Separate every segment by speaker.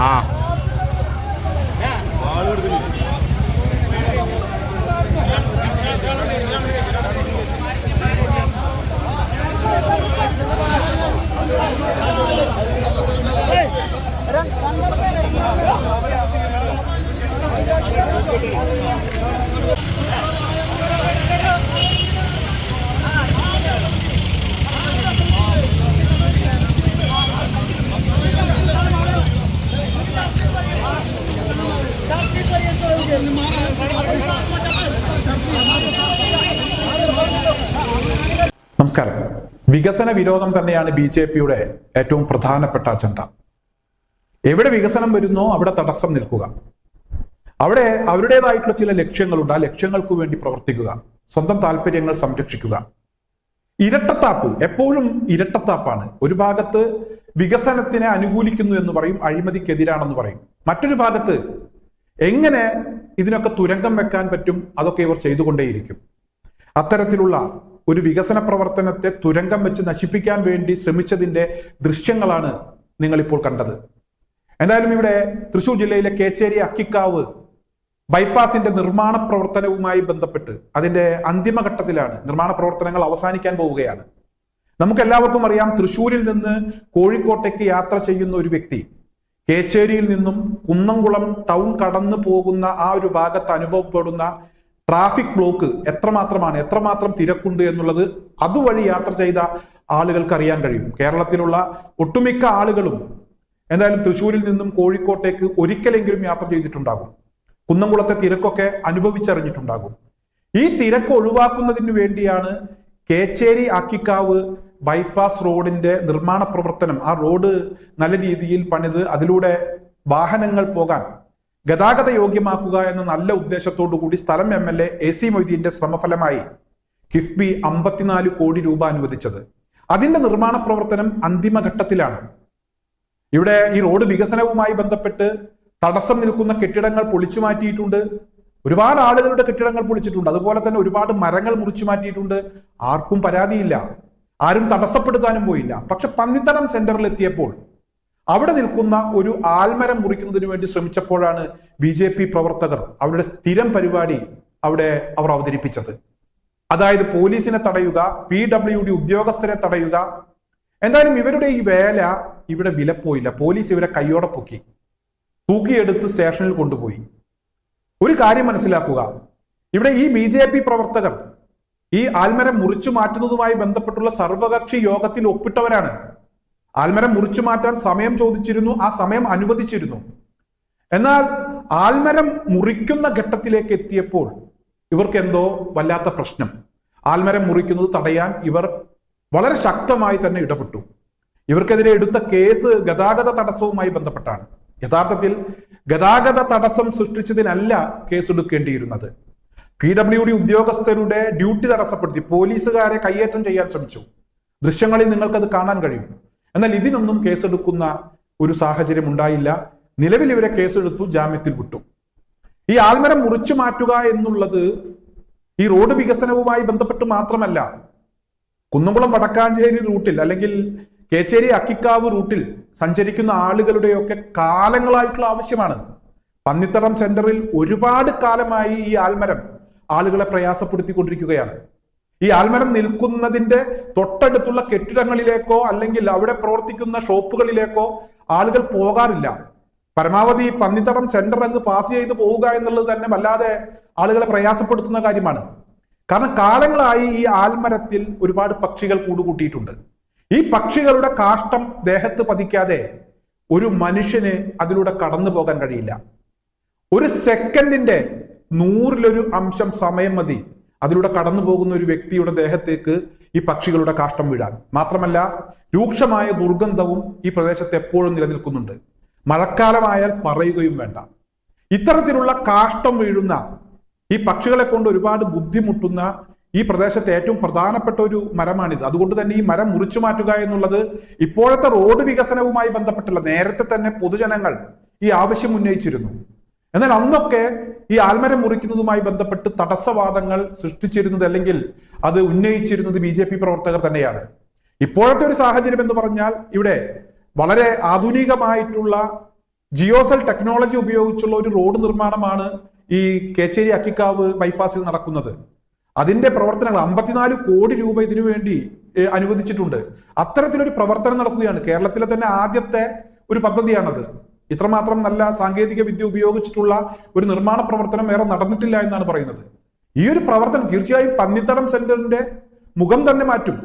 Speaker 1: ആ
Speaker 2: നമസ്കാരം. വികസന വിരോധം തന്നെയാണ് ബി ജെ പിയുടെ ഏറ്റവും പ്രധാനപ്പെട്ട അജണ്ട. എവിടെ വികസനം വരുന്നോ അവിടെ തടസ്സം നിൽക്കുക. അവിടെ അവരുടേതായിട്ടുള്ള ചില ലക്ഷ്യങ്ങളുണ്ട്. ആ ലക്ഷ്യങ്ങൾക്ക് വേണ്ടി പ്രവർത്തിക്കുക. സ്വന്തം താല്പര്യങ്ങൾ സംരക്ഷിക്കുക. ഇരട്ടത്താപ്പ് എപ്പോഴും ഇരട്ടത്താപ്പാണ്. ഒരു ഭാഗത്ത് വികസനത്തിനെ അനുകൂലിക്കുന്നു എന്ന് പറയും അഴിമതിക്കെതിരാണെന്ന് പറയും. മറ്റൊരു ഭാഗത്ത് എങ്ങനെ ഇതിനൊക്കെ തുരങ്കം വെക്കാൻ പറ്റും അതൊക്കെ ഇവർ ചെയ്തുകൊണ്ടേയിരിക്കും. അത്തരത്തിലുള്ള ഒരു വികസന പ്രവർത്തനത്തെ തുരങ്കം വെച്ച് നശിപ്പിക്കാൻ വേണ്ടി ശ്രമിച്ചതിന്റെ ദൃശ്യങ്ങളാണ് നിങ്ങളിപ്പോൾ കണ്ടത്. എന്തായാലും ഇവിടെ തൃശൂർ ജില്ലയിലെ കേച്ചേരി അക്കിക്കാവ് ബൈപ്പാസിന്റെ നിർമ്മാണ പ്രവർത്തനവുമായി ബന്ധപ്പെട്ട് അതിന്റെ അന്തിമഘട്ടത്തിലാണ് നിർമ്മാണ പ്രവർത്തനങ്ങൾ അവസാനിക്കാൻ പോവുകയാണ്. നമുക്ക് എല്ലാവർക്കും അറിയാം തൃശൂരിൽ നിന്ന് കോഴിക്കോട്ടേക്ക് യാത്ര ചെയ്യുന്ന ഒരു വ്യക്തി കേച്ചേരിയിൽ നിന്നും കുന്നംകുളം ടൗൺ കടന്നു പോകുന്ന ആ ഒരു ഭാഗത്ത് അനുഭവപ്പെടുന്ന ട്രാഫിക് ബ്ലോക്ക് എത്രമാത്രമാണ് എത്രമാത്രം തിരക്കുണ്ട് എന്നുള്ളത് അതുവഴി യാത്ര ചെയ്ത ആളുകൾക്ക് അറിയാൻ കഴിയും. കേരളത്തിലുള്ള ഒട്ടുമിക്ക ആളുകളും എന്തായാലും തൃശ്ശൂരിൽ നിന്നും കോഴിക്കോട്ടേക്ക് ഒരിക്കലെങ്കിലും യാത്ര ചെയ്തിട്ടുണ്ടാകും. കുന്നംകുളത്തെ തിരക്കൊക്കെ അനുഭവിച്ചറിഞ്ഞിട്ടുണ്ടാകും. ഈ തിരക്ക് ഒഴിവാക്കുന്നതിന് വേണ്ടിയാണ് കേച്ചേരി ആക്കിക്കാവ് ബൈപ്പാസ് റോഡിന്റെ നിർമ്മാണ പ്രവർത്തനം. ആ റോഡ് നല്ല രീതിയിൽ പണിത് അതിലൂടെ വാഹനങ്ങൾ പോകാൻ ഗതാഗത യോഗ്യമാക്കുക എന്ന നല്ല ഉദ്ദേശത്തോടു കൂടി സ്ഥലം M L A A C മൊയ്തീന്റെ ശ്രമഫലമായി കിഫ്ബി അമ്പത്തിനാല് കോടി രൂപ അനുവദിച്ചത്. അതിന്റെ നിർമ്മാണ പ്രവർത്തനം അന്തിമഘട്ടത്തിലാണ് ഇവിടെ ഈ റോഡ് വികസനവുമായി ബന്ധപ്പെട്ട് തടസ്സം നിൽക്കുന്ന കെട്ടിടങ്ങൾ പൊളിച്ചു മാറ്റിയിട്ടുണ്ട്. ഒരുപാട് ആളുകളുടെ കെട്ടിടങ്ങൾ പൊളിച്ചിട്ടുണ്ട്. അതുപോലെ തന്നെ ഒരുപാട് മരങ്ങൾ മുറിച്ചു മാറ്റിയിട്ടുണ്ട്. ആർക്കും പരാതിയില്ല. ആരും തടസ്സപ്പെടുത്താനും പോയില്ല. പക്ഷെ പന്നിത്തടം സെന്ററിൽ എത്തിയപ്പോൾ അവിടെ നിൽക്കുന്ന ഒരു ആൽമരം മുറിക്കുന്നതിന് വേണ്ടി ശ്രമിച്ചപ്പോഴാണ് ബി ജെ പി പ്രവർത്തകർ അവരുടെ സ്ഥിരം പരിപാടി അവിടെ അവർ അവതരിപ്പിച്ചത്. അതായത് പോലീസിനെ തടയുക പി ഡബ്ല്യു ഡി ഉദ്യോഗസ്ഥരെ തടയുക. എന്തായാലും ഇവരുടെ ഈ വേല ഇവിടെ വിലപ്പോയില്ല. പോലീസ് ഇവരെ കയ്യോടെ പൊക്കി തൂക്കിയെടുത്ത് സ്റ്റേഷനിൽ കൊണ്ടുപോയി. ഒരു കാര്യം മനസ്സിലാക്കുക. ഇവിടെ ഈ ബി ജെ പി പ്രവർത്തകർ ഈ ആൽമരം മുറിച്ചു മാറ്റുന്നതുമായി ബന്ധപ്പെട്ടുള്ള സർവകക്ഷി യോഗത്തിൽ ഒപ്പിട്ടവരാണ്. ആൽമരം മുറിച്ചു മാറ്റാൻ സമയം ചോദിച്ചിരുന്നു ആ സമയം അനുവദിച്ചിരുന്നു. എന്നാൽ ആൽമരം മുറിക്കുന്ന ഘട്ടത്തിലേക്ക് എത്തിയപ്പോൾ ഇവർക്ക് എന്തോ വല്ലാത്ത പ്രശ്നം. ആൽമരം മുറിക്കുന്നത് തടയാൻ ഇവർ വളരെ ശക്തമായി തന്നെ ഇടപെട്ടു. ഇവർക്കെതിരെ എടുത്ത കേസ് ഗതാഗത തടസ്സവുമായി ബന്ധപ്പെട്ടാണ്. യഥാർത്ഥത്തിൽ ഗതാഗത തടസ്സം സൃഷ്ടിച്ചതിനല്ല കേസെടുക്കേണ്ടിയിരുന്നത്. പി ഡബ്ല്യു ഡി ഉദ്യോഗസ്ഥരുടെ ഡ്യൂട്ടി തടസ്സപ്പെടുത്തി പോലീസുകാരെ കയ്യേറ്റം ചെയ്യാൻ ശ്രമിച്ചു. ദൃശ്യങ്ങളിൽ നിങ്ങൾക്കത് കാണാൻ കഴിയും. എന്നാൽ ഇതിനൊന്നും കേസെടുക്കുന്ന ഒരു സാഹചര്യം ഉണ്ടായില്ല. നിലവിൽ ഇവരെ കേസെടുത്തു ജാമ്യത്തിൽ വിട്ടു. ഈ ആൽമരം മുറിച്ചു മാറ്റുക എന്നുള്ളത് ഈ റോഡ് വികസനവുമായി ബന്ധപ്പെട്ട് മാത്രമല്ല കുന്നംകുളം വടക്കാഞ്ചേരി റൂട്ടിൽ അല്ലെങ്കിൽ കേച്ചേരി അക്കിക്കാവ് റൂട്ടിൽ സഞ്ചരിക്കുന്ന ആളുകളുടെയൊക്കെ കാലങ്ങളായിട്ടുള്ള ആവശ്യമാണ്. പന്നിത്തടം സെന്ററിൽ ഒരുപാട് കാലമായി ഈ ആൽമരം ആളുകളെ പ്രയാസപ്പെടുത്തിക്കൊണ്ടിരിക്കുകയാണ്. ഈ ആൽമരം നിൽക്കുന്നതിന്റെ തൊട്ടടുത്തുള്ള കെട്ടിടങ്ങളിലേക്കോ അല്ലെങ്കിൽ അവിടെ പ്രവർത്തിക്കുന്ന ഷോപ്പുകളിലേക്കോ ആളുകൾ പോകാറില്ല. പരമാവധി പന്നിത്തടം സെന്റർ അങ്ങ് പാസ് ചെയ്ത് പോവുക എന്നുള്ളത് തന്നെ വല്ലാതെ ആളുകളെ പ്രയാസപ്പെടുത്തുന്ന കാര്യമാണ്. കാരണം കാലങ്ങളായി ഈ ആൽമരത്തിൽ ഒരുപാട് പക്ഷികൾ കൂടുകൂട്ടിയിട്ടുണ്ട്. ഈ പക്ഷികളുടെ കാഷ്ടം ദേഹത്ത് പതിക്കാതെ ഒരു മനുഷ്യന് അതിലൂടെ കടന്നു പോകാൻ കഴിയില്ല. ഒരു സെക്കൻഡിന്റെ നൂറിലൊരു അംശം സമയം മതി. അതിലൂടെ കടന്നു പോകുന്ന ഒരു വ്യക്തിയുടെ ദേഹത്തേക്ക് ഈ പക്ഷികളുടെ കാഷ്ടം വീഴാൻ. മാത്രമല്ല രൂക്ഷമായ ദുർഗന്ധവും ഈ പ്രദേശത്ത് എപ്പോഴും നിലനിൽക്കുന്നുണ്ട്. മഴക്കാലമായാൽ പറയുകയും വേണ്ട. ഇത്തരത്തിലുള്ള കാഷ്ടം വീഴുന്ന ഈ പക്ഷികളെ കൊണ്ട് ഒരുപാട് ബുദ്ധിമുട്ടുന്ന ഈ പ്രദേശത്തെ ഏറ്റവും പ്രധാനപ്പെട്ട ഒരു മരമാണിത്. അതുകൊണ്ട് തന്നെ ഈ മരം മുറിച്ചു മാറ്റുക എന്നുള്ളത് ഇപ്പോഴത്തെ റോഡ് വികസനവുമായി ബന്ധപ്പെട്ടുള്ള നേരത്തെ തന്നെ പൊതുജനങ്ങൾ ഈ ആവശ്യം ഉന്നയിച്ചിരുന്നു. എന്നാൽ അന്നൊക്കെ ഈ ആൽമരം മുറിക്കുന്നതുമായി ബന്ധപ്പെട്ട് തടസ്സവാദങ്ങൾ സൃഷ്ടിച്ചിരുന്നത് അല്ലെങ്കിൽ അത് ഉന്നയിച്ചിരുന്നത് ബി ജെ പി പ്രവർത്തകർ തന്നെയാണ്. ഇപ്പോഴത്തെ ഒരു സാഹചര്യം എന്ന് പറഞ്ഞാൽ ഇവിടെ വളരെ ആധുനികമായിട്ടുള്ള ജിയോസെൽ ടെക്നോളജി ഉപയോഗിച്ചുള്ള ഒരു റോഡ് നിർമ്മാണമാണ് ഈ കേച്ചേരി അക്കിക്കാവ് ബൈപ്പാസിൽ നടക്കുന്നത്. അതിന്റെ പ്രവർത്തനങ്ങൾ അമ്പത്തിനാല് കോടി രൂപ ഇതിനു വേണ്ടി അനുവദിച്ചിട്ടുണ്ട്. അത്തരത്തിലൊരു പ്രവർത്തനം നടക്കുകയാണ്. കേരളത്തിലെ തന്നെ ആദ്യത്തെ ഒരു പദ്ധതിയാണത്. ഇത്രമാത്രം നല്ല സാങ്കേതിക വിദ്യ ഉപയോഗിച്ചിട്ടുള്ള ഒരു നിർമ്മാണ പ്രവർത്തനം വേറെ നടന്നിട്ടില്ല എന്നാണ് പറയുന്നത്. ഈ ഒരു പ്രവർത്തനം തീർച്ചയായും പന്നിത്തടം സെന്ററിന്റെ മുഖം തന്നെ മാറ്റും.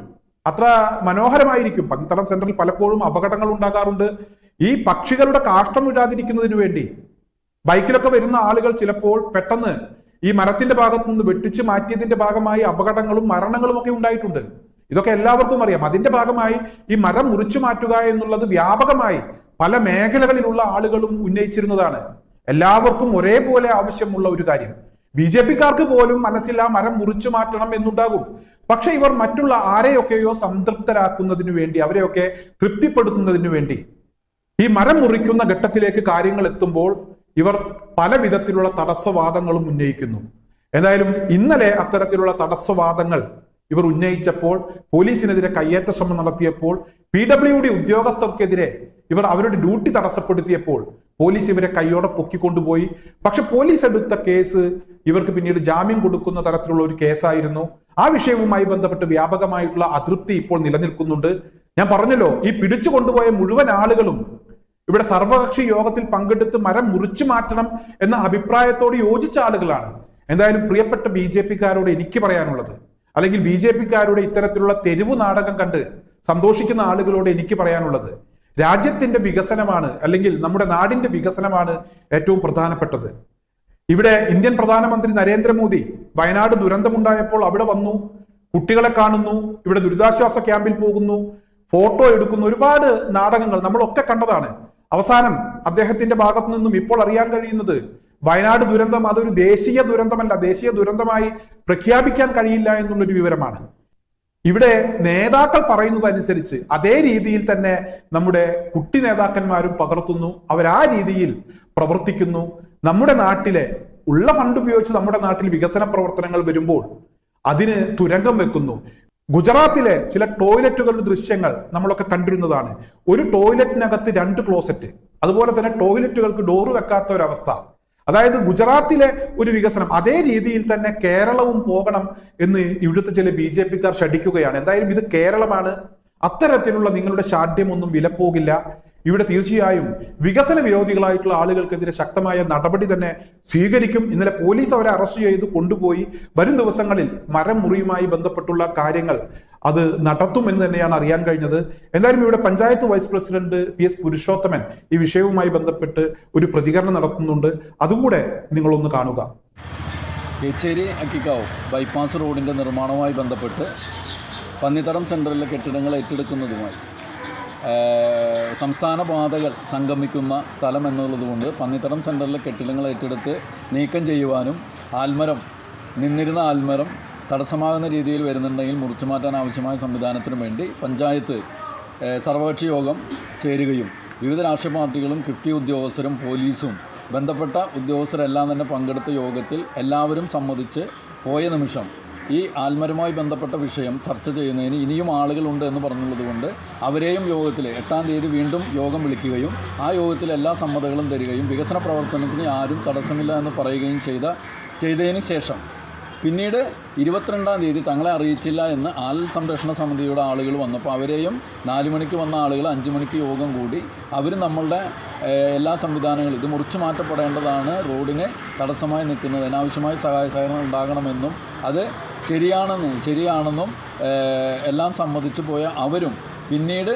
Speaker 2: അത്ര മനോഹരമായിരിക്കും. പന്നിത്തടം സെന്ററിൽ പലപ്പോഴും അപകടങ്ങൾ ഉണ്ടാകാറുണ്ട്. ഈ പക്ഷികളുടെ കാഷ്ടം വിടാതിരിക്കുന്നതിന് വേണ്ടി ബൈക്കിലൊക്കെ വരുന്ന ആളുകൾ ചിലപ്പോൾ പെട്ടെന്ന് ഈ മരത്തിന്റെ ഭാഗത്തു നിന്ന് വെട്ടിച്ച് മാറ്റിയതിന്റെ ഭാഗമായി അപകടങ്ങളും മരണങ്ങളും ഒക്കെ ഉണ്ടായിട്ടുണ്ട്. ഇതൊക്കെ എല്ലാവർക്കും അറിയാം. അതിന്റെ ഭാഗമായി ഈ മരം മുറിച്ചു മാറ്റുക എന്നുള്ളത് വ്യാപകമായി പല മേഖലകളിലുള്ള ആളുകളും ഉന്നയിച്ചിരുന്നതാണ്. എല്ലാവർക്കും ഒരേപോലെ ആവശ്യമുള്ള ഒരു കാര്യം. ബി ജെ പിക്കാർക്ക് പോലും മനസ്സില്ല മരം മുറിച്ചു മാറ്റണം എന്നുണ്ടാകും. പക്ഷെ ഇവർ മറ്റുള്ള ആരെയൊക്കെയോ സംതൃപ്തരാക്കുന്നതിനു വേണ്ടി അവരെയൊക്കെ തൃപ്തിപ്പെടുത്തുന്നതിനു വേണ്ടി ഈ മരം മുറിക്കുന്ന ഘട്ടത്തിലേക്ക് കാര്യങ്ങൾ എത്തുമ്പോൾ ഇവർ പല വിധത്തിലുള്ള തടസ്സവാദങ്ങളും ഉന്നയിക്കുന്നു. എന്തായാലും ഇന്നലെ അത്തരത്തിലുള്ള തടസ്സവാദങ്ങൾ ഇവർ ഉന്നയിച്ചപ്പോൾ പോലീസിനെതിരെ കയ്യേറ്റ ശ്രമം നടത്തിയപ്പോൾ പി ഡബ്ല്യു ഡി ഉദ്യോഗസ്ഥർക്കെതിരെ ഇവർ അവരുടെ ഡ്യൂട്ടി തടസ്സപ്പെടുത്തിയപ്പോൾ പോലീസ് ഇവരെ കൈയോടെ പൊക്കിക്കൊണ്ടുപോയി. പക്ഷെ പോലീസ് എടുത്ത കേസ് ഇവർക്ക് പിന്നീട് ജാമ്യം കൊടുക്കുന്ന തരത്തിലുള്ള ഒരു കേസായിരുന്നു. ആ വിഷയവുമായി ബന്ധപ്പെട്ട് വ്യാപകമായിട്ടുള്ള അതൃപ്തി ഇപ്പോൾ നിലനിൽക്കുന്നുണ്ട്. ഞാൻ പറഞ്ഞല്ലോ ഈ പിടിച്ചു കൊണ്ടുപോയ മുഴുവൻ ആളുകളും ഇവിടെ സർവകക്ഷി യോഗത്തിൽ പങ്കെടുത്ത് മരം മുറിച്ചു മാറ്റണം എന്ന അഭിപ്രായത്തോട് യോജിച്ച ആളുകളാണ്. എന്തായാലും പ്രിയപ്പെട്ട ബി ജെ പിക്കാരോട് എനിക്ക് പറയാനുള്ളത് അല്ലെങ്കിൽ ബി ജെ പിക്കാരുടെ ഇത്തരത്തിലുള്ള തെരുവു നാടകം കണ്ട് സന്തോഷിക്കുന്ന ആളുകളോട് എനിക്ക് പറയാനുള്ളത് രാജ്യത്തിന്റെ വികസനമാണ് അല്ലെങ്കിൽ നമ്മുടെ നാടിന്റെ വികസനമാണ് ഏറ്റവും പ്രധാനപ്പെട്ടത്. ഇവിടെ ഇന്ത്യൻ പ്രധാനമന്ത്രി നരേന്ദ്രമോദി വയനാട് ദുരന്തമുണ്ടായപ്പോൾ അവിടെ വന്നു കുട്ടികളെ കാണുന്നു ഇവിടെ ദുരിതാശ്വാസ ക്യാമ്പിൽ പോകുന്നു ഫോട്ടോ എടുക്കുന്നു ഒരുപാട് നാടകങ്ങൾ നമ്മളൊക്കെ കണ്ടതാണ്. അവസാനം അദ്ദേഹത്തിന്റെ ഭാഗത്തു നിന്നും ഇപ്പോൾ അറിയാൻ കഴിയുന്നത് വയനാട് ദുരന്തം അതൊരു ദേശീയ ദുരന്തമല്ല ദേശീയ ദുരന്തമായി പ്രഖ്യാപിക്കാൻ കഴിയില്ല എന്നുള്ളൊരു വിവരമാണ്. ഇവിടെ നേതാക്കൾ പറയുന്നതനുസരിച്ച് അതേ രീതിയിൽ തന്നെ നമ്മുടെ കുട്ടി നേതാക്കന്മാരും പകർത്തുന്നു. അവർ ആ രീതിയിൽ പ്രവർത്തിക്കുന്നു. നമ്മുടെ നാട്ടിലെ ഉള്ള ഫണ്ട് ഉപയോഗിച്ച് നമ്മുടെ നാട്ടിൽ വികസന പ്രവർത്തനങ്ങൾ വരുമ്പോൾ അതിന് തുരങ്കം വെക്കുന്നു. ഗുജറാത്തിലെ ചില ടോയ്ലറ്റുകളുടെ ദൃശ്യങ്ങൾ നമ്മളൊക്കെ കണ്ടിരുന്നതാണ്. ഒരു ടോയ്ലറ്റിനകത്ത് രണ്ട് ക്ലോസറ്റ്. അതുപോലെ തന്നെ ടോയ്ലറ്റുകൾക്ക് ഡോറ് വെക്കാത്ത ഒരവസ്ഥ. അതായത് ഗുജറാത്തിലെ ഒരു വികസനം. അതേ രീതിയിൽ തന്നെ കേരളവും പോകണം എന്ന് ഇവിടുത്തെ ചില ബി ജെ പിക്കാർ ഷടിക്കുകയാണ് എന്തായാലും ഇത് കേരളമാണ്. അത്തരത്തിലുള്ള നിങ്ങളുടെ ശാഠ്യമൊന്നും വിലപ്പോകില്ല. ഇവിടെ തീർച്ചയായും വികസന വിരോധികളായിട്ടുള്ള ആളുകൾക്കെതിരെ ശക്തമായ നടപടി തന്നെ സ്വീകരിക്കും. ഇന്നലെ പോലീസ് അവരെ അറസ്റ്റ് ചെയ്ത് കൊണ്ടുപോയി. വരും ദിവസങ്ങളിൽ മരം മുറിയുമായി ബന്ധപ്പെട്ടുള്ള കാര്യങ്ങൾ അത് നടത്തും എന്ന് തന്നെയാണ് അറിയാൻ കഴിഞ്ഞത്. എന്തായാലും ഇവിടെ panchayat vice president P S Purushothaman ഈ വിഷയവുമായി ബന്ധപ്പെട്ട് ഒരു പ്രതികരണം നടത്തുന്നുണ്ട്. അതുകൂടെ നിങ്ങളൊന്ന് കാണുക.
Speaker 1: കേച്ചേരി അക്കിക്കാവ് ബൈപ്പാസ് റോഡിന്റെ നിർമ്മാണവുമായി ബന്ധപ്പെട്ട് പന്നിത്തടം സെന്ററിലെ കെട്ടിടങ്ങൾ ഏറ്റെടുക്കുന്നതുമായി സംസ്ഥാന പാതകൾ സംഗമിക്കുന്ന സ്ഥലം എന്നുള്ളതുകൊണ്ട് പന്നിത്തടം സെന്ററിലെ കെട്ടിടങ്ങൾ ഏറ്റെടുത്ത് നീക്കം ചെയ്യുവാനും ആൽമരം നിന്നിരുന്ന ആൽമരം തടസ്സമാകുന്ന രീതിയിൽ വരുന്നുണ്ടെങ്കിൽ മുറിച്ചു മാറ്റാൻ ആവശ്യമായ സംവിധാനത്തിനു വേണ്ടി പഞ്ചായത്ത് സർവകക്ഷി യോഗം ചേരുകയും വിവിധ രാഷ്ട്രീയ പാർട്ടികളും കിഫ്റ്റി ഉദ്യോഗസ്ഥരും പോലീസും ബന്ധപ്പെട്ട ഉദ്യോഗസ്ഥരെല്ലാം തന്നെ പങ്കെടുത്ത യോഗത്തിൽ എല്ലാവരും സമ്മതിച്ച് പോയ നിമിഷം ഈ ആൽമരവുമായി ബന്ധപ്പെട്ട വിഷയം ചർച്ച ചെയ്യുന്നതിന് ഇനിയും ആളുകളുണ്ട് എന്ന് പറഞ്ഞുള്ളതുകൊണ്ട് അവരെയും യോഗത്തിൽ എട്ടാം തീയതി വീണ്ടും യോഗം വിളിക്കുകയും ആ യോഗത്തിൽ എല്ലാ സമ്മതകളും തരികയും വികസന പ്രവർത്തനത്തിന് ആരും തടസ്സമില്ല എന്ന് പറയുകയും ചെയ്ത ചെയ്തതിന് ശേഷം പിന്നീട് ഇരുപത്തിരണ്ടാം തീയതി തങ്ങളെ അറിയിച്ചില്ല എന്ന് ആൽ സംരക്ഷണ സമിതിയുടെ ആളുകൾ വന്നപ്പോൾ അവരെയും നാല് മണിക്ക് വന്ന ആളുകൾ അഞ്ച് മണിക്ക് യോഗം കൂടി അവർ നമ്മളുടെ എല്ലാ സംവിധാനങ്ങളും ഇത് മുറിച്ചു മാറ്റപ്പെടേണ്ടതാണ് റോഡിന് തടസ്സമായി നിൽക്കുന്നത് അനാവശ്യമായ സഹായ സഹകരണം ഉണ്ടാകണമെന്നും അത് ശരിയാണെന്നും ശരിയാണെന്നും എല്ലാം സമ്മതിച്ചു പോയ അവരും പിന്നീട്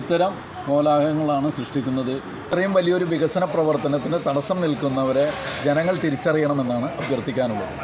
Speaker 1: ഇത്തരം കോലാഹലങ്ങളാണ് സൃഷ്ടിക്കുന്നത്. ഇത്രയും വലിയൊരു വികസന പ്രവർത്തനത്തിന് തടസ്സം നിൽക്കുന്നവരെ ജനങ്ങൾ തിരിച്ചറിയണമെന്നാണ് അഭ്യർത്ഥിക്കാനുള്ളത്.